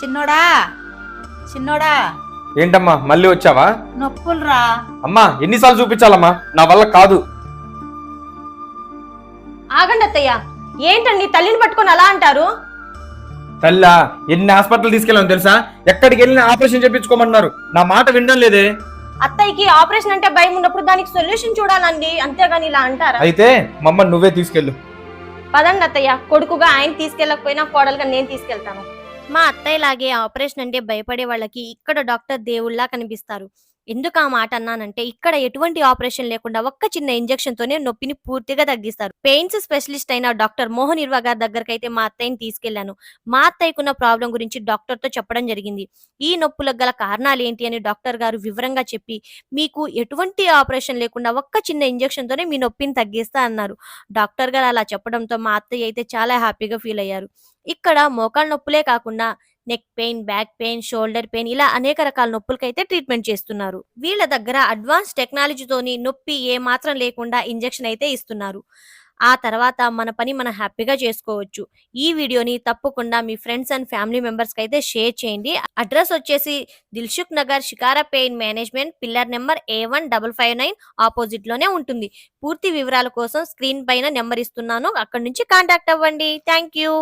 చిన్నోడా? చిన్నోడా? ఏంటమ్మా మళ్ళీ వచ్చావా? నొప్పులురా. అమ్మా ఎన్నిసార్లు చూపించాలమ్మా? నా వల్ల కాదు. ఆగండి అత్తయ్య. ఏంటండి తల్లిని పట్టుకొని అలా అంటారు? తల్లా ఎన్ని హాస్పిటల్ తీసుకెళ్ళాను తెలుసా? ఎక్కడికి వెళ్ళినా ఆపరేషన్ చేయించుకోమన్నారు నా మాట వినడం లేదే. అత్తయ్యకి ఆపరేషన్ అంటే భయం ఉన్నప్పుడు దానికి సొల్యూషన్ చూడాలండి. అంతేగాని ఇలా అంటారా? అయితే మమ్మల్ని నువ్వే తీసుకెళ్ళు. పదండి అత్తయ్య. కొడుకుగా ఆయన తీసుకెళ్ళకపోయినా కోడలుగా నేను తీసుకెళ్తాను. మా అత్తయ్యలాగే ఆపరేషన్ అంటే భయపడే వాళ్ళకి ఇక్కడ డాక్టర్ దేవుళ్ళ కనిపిస్తారు. ఎందుకు ఆ మాట అన్నానంటే ఇక్కడ ఎటువంటి ఆపరేషన్ లేకుండా ఒక్క చిన్న ఇంజెక్షన్ తోనే నొప్పిని పూర్తిగా తగ్గిస్తారు. పెయిన్స్ స్పెషలిస్ట్ అయిన డాక్టర్ మోహన్ ఇర్వా గారి దగ్గరకు అయితే మా అత్తయ్యని తీసుకెళ్ళాను మా అత్తయ్యకున్న ప్రాబ్లం గురించి డాక్టర్తో చెప్పడం జరిగింది. ఈ నొప్పులకు గల కారణాలు ఏంటి అని డాక్టర్ గారు వివరంగా చెప్పి మీకు ఎటువంటి ఆపరేషన్ లేకుండా ఒక్క చిన్న ఇంజెక్షన్ తోనే మీ నొప్పిని తగ్గిస్తా అన్నారు. డాక్టర్ గారు అలా చెప్పడంతో మా అత్తయ్య అయితే చాలా హ్యాపీగా ఫీల్ అయ్యారు. ఇక్కడ మోకాళ్ళ నొప్పులే కాకుండా neck pain back pain shoulder pain ఇలా అనేక రకాల నొప్పులకైతే ట్రీట్మెంట్ చేస్తున్నారు. వీళ్ళ దగ్గర అడ్వాన్స్ టెక్నాలజీతోని నొప్పి ఏ మాత్రం లేకుండా ఇంజెక్షన్ అయితే ఇస్తున్నారు. ఆ తర్వాత మన పని మనం హ్యాపీగా చేసుకోవచ్చు. ఈ వీడియోని తప్పకుండా మీ ఫ్రెండ్స్ అండ్ ఫ్యామిలీ మెంబర్స్కి అయితే షేర్ చేయండి. అడ్రస్ వచ్చేసి Dilsukhnagar Shikara pain management pillar number A one double five nine ఆపోజిట్లోనే ఉంటుంది. పూర్తి వివరాల కోసం స్క్రీన్ పైన నెంబర్ ఇస్తున్నాను. అక్కడ నుంచి కాంటాక్ట్ అవ్వండి. Thank you.